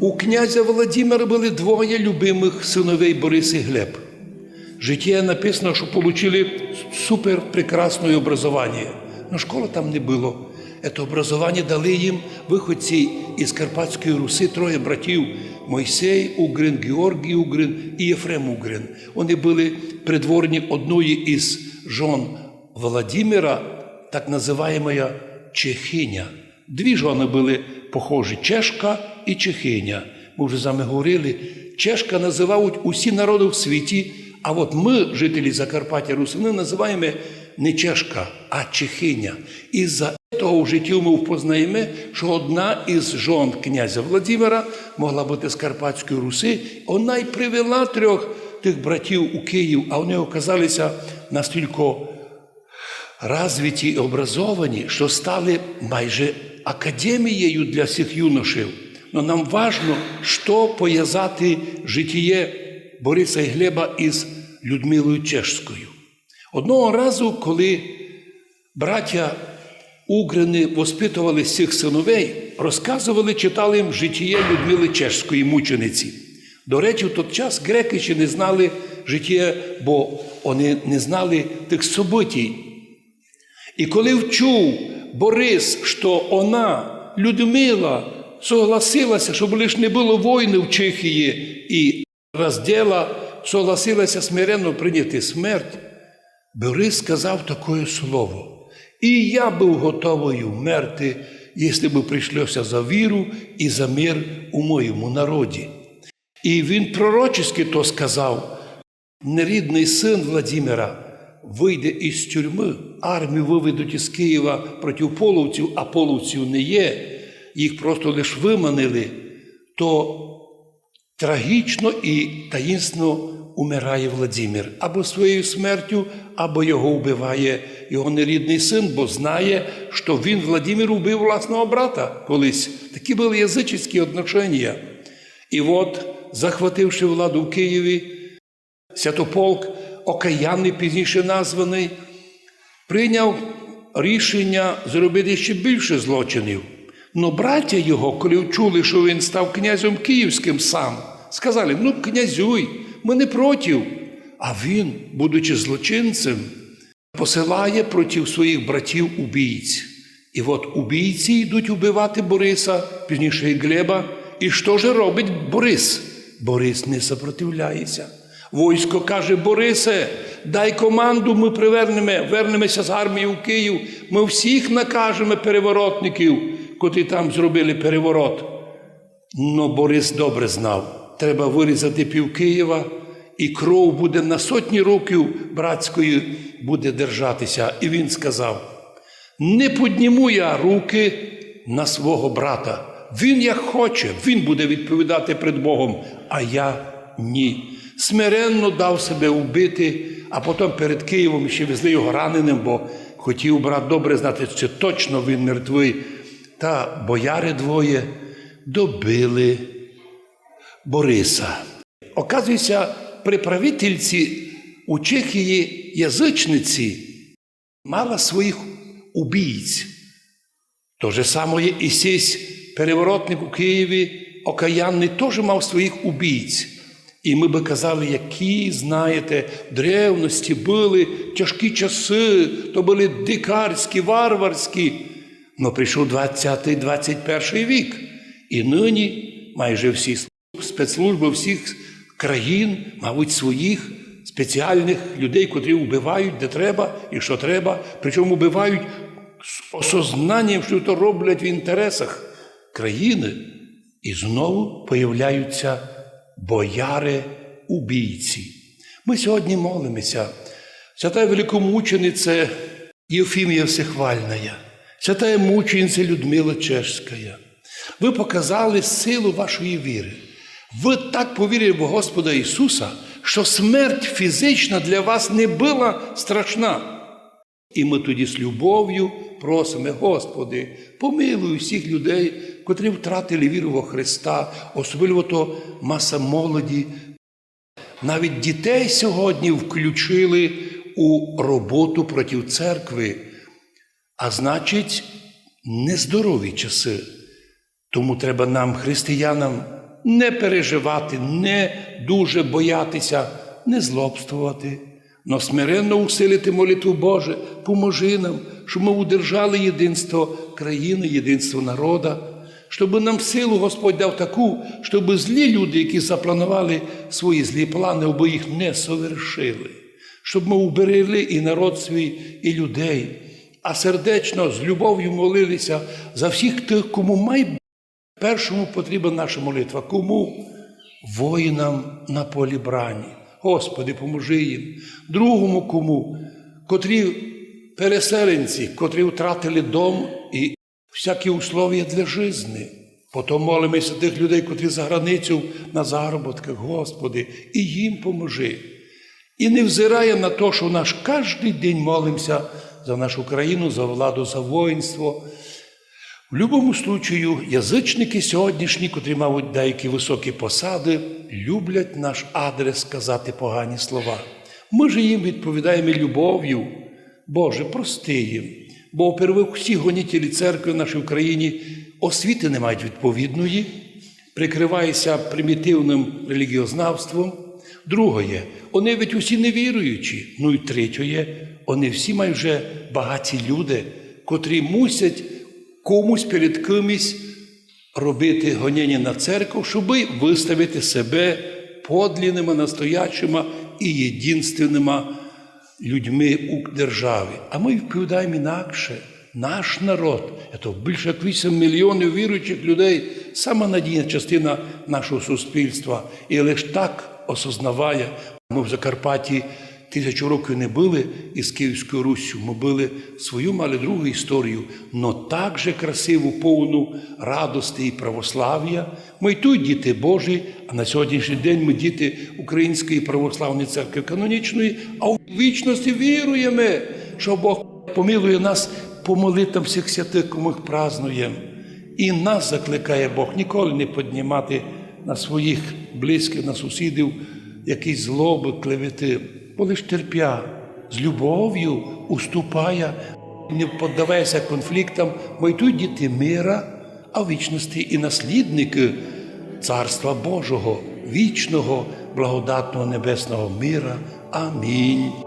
У князя Володимира були двоє любимих синовей Борис і Глеб. Життя написано, що отримали супер прекрасне образування. Но школи там не було. Це образування дали їм виходці із Карпатської Руси, троє братів Мойсей Угрин, Георгій Угрин і Єфрем Угрин. Вони були придворні одної із жон Володимира, так називаємо Чехиня. Дві жони були похожі Чешка і Чехиня. Ми вже з вами говорили, Чешка називають усі народи в світі, а от ми, жителі Закарпаття Русини, називаємо не Чешка, а Чехиня. І за того в житті ми впознаємо, що одна із жон князя Владимира могла бути з Карпатської Руси. Вона й привела трьох тих братів у Київ, а вони оказалися настільки розвиті і образовані, що стали майже академією для всіх юношів. Но нам важно, що пов'язати життя Бориса і Глеба із Людмилою Чешською. Одного разу, коли браття Угрини воспитували всіх синовей, розказували, читали їм життя Людмили Чешської мучениці. До речі, в той час греки ще не знали життя, бо вони не знали тих событій. І коли вчув Борис, що вона, Людмила, согласилася, щоб лише не було війни в Чехії і розділа, согласилася смиренно прийняти смерть, Борис сказав таке слово. І я був готовий вмерти, якщо б прийшлося за віру і за мир у моєму народі. І він пророчески то сказав, нерідний син Владимира вийде із тюрми, армію виведуть із Києва проти половців, а половців не є, їх просто лише виманили, то трагічно і таїнственно умирає Владимир або своєю смертю, або його вбиває його нерідний син, бо знає, що він Владимир убив власного брата колись. Такі були язичницькі отношення. І от, захвативши владу в Києві, Святополк, окаянний, пізніше названий, прийняв рішення зробити ще більше злочинів. Но браття його, коли чули, що він став князем київським сам, сказали: ну, князюй, ми не проти. А він, будучи злочинцем, посилає проти своїх братів убійць. І от убійці йдуть убивати Бориса, пізніше і Глеба. І що ж робить Борис? Борис не сопротивляється. Войсько каже, Борисе, дай команду, ми привернемо, вернемося з армії в Київ. Ми всіх накажемо переворотників, котрі там зробили переворот. Но Борис добре знав, треба вирізати пів Києва, і кров буде на сотні років братської буде держатися. І він сказав: не підніму я руки на свого брата. Він як хоче, він буде відповідати перед Богом, а я ні. Смиренно дав себе вбити, а потім перед Києвом ще везли його раненим, бо хотів брат добре знати, чи точно він мертвий. Та бояри двоє добили Бориса. Оказується, при правительці у Чехії язичниці мала своїх убійць. То же саме і сісь переворотник у Києві, окаянний, теж мав своїх убійць. І ми би казали, які, знаєте, древності були тяжкі часи, то були дикарські, варварські. Но прийшов 20-21 вік. І нині майже всі спецслужби всіх країн, мабуть, своїх спеціальних людей, котрі вбивають, де треба і що треба, причому вбивають з осознанням, що то роблять в інтересах країни. І знову появляються бояри-убійці. Ми сьогодні молимося. Свята великомучениця Євфімія Всехвальна, святая мучениця Людмила Чешська. Ви показали силу вашої віри. Ви так повірили в Господа Ісуса, що смерть фізична для вас не була страшна. І ми тоді з любов'ю просимо, Господи, помилуй всіх людей, котрі втратили віру во Христа, особливо то маса молоді. Навіть дітей сьогодні включили у роботу проти церкви, а значить, нездорові часи. Тому треба нам, християнам, не переживати, не дуже боятися, не злобствувати, но смиренно усилити молитву Боже, поможи нам, щоб ми удержали єдинство країни, єдинство народа, щоб нам силу Господь дав таку, щоб злі люди, які запланували свої злі плани, аби їх не совершили, щоб ми уберегли і народ свій, і людей, а сердечно з любов'ю молилися за всіх тих, кому май першому потрібна наша молитва. Кому? Воїнам на полі брані. Господи, поможи їм. Другому кому, котрі переселенці, котрі втратили дом і всякі условия для жизни. Потім молимося тих людей, котрі за границю на заробітках, Господи, і їм поможи. І не взирає на те, що наш кожен день молимося за нашу країну, за владу, за воїнство. В будь-якому случаю, язичники сьогоднішні, котрі мають деякі високі посади, люблять наш адрес сказати погані слова. Ми ж їм відповідаємо любов'ю. Боже, прости їм. Бо, во-первых, всі гонітелі церкви в нашій Україні освіти не мають відповідної, прикриваються примітивним релігіознавством. Друге, вони ведь усі невіруючі. Ну і третє, вони всі майже багаті люди, котрі мусять комусь перед кимось робити гоніння на церкву, щоб виставити себе подлінними, настоячими і єдинственними людьми у державі. А ми відповідаємо інакше. Наш народ, це більше як 8 мільйонів віруючих людей, сама надійна частина нашого суспільства. І лише так осознаває, ми в Закарпатті тисячу років не були із Київською Руссю, ми були свою мали другу історію, но так же красиву, повну радості і православ'я. Ми й тут діти Божі, а на сьогоднішній день ми діти Української православної церкви канонічної, а у вічності віруємо, що Бог помилує нас по молитвам всіх святих, кому їх празнуємо. І нас закликає Бог ніколи не піднімати на своїх близьких, на сусідів якісь злоби, клевети, бо лиш терпя, з любов'ю уступає, не піддавайся конфліктам, бо й тут діти мира, а вічності і наслідники Царства Божого, вічного, благодатного небесного мира. Амінь.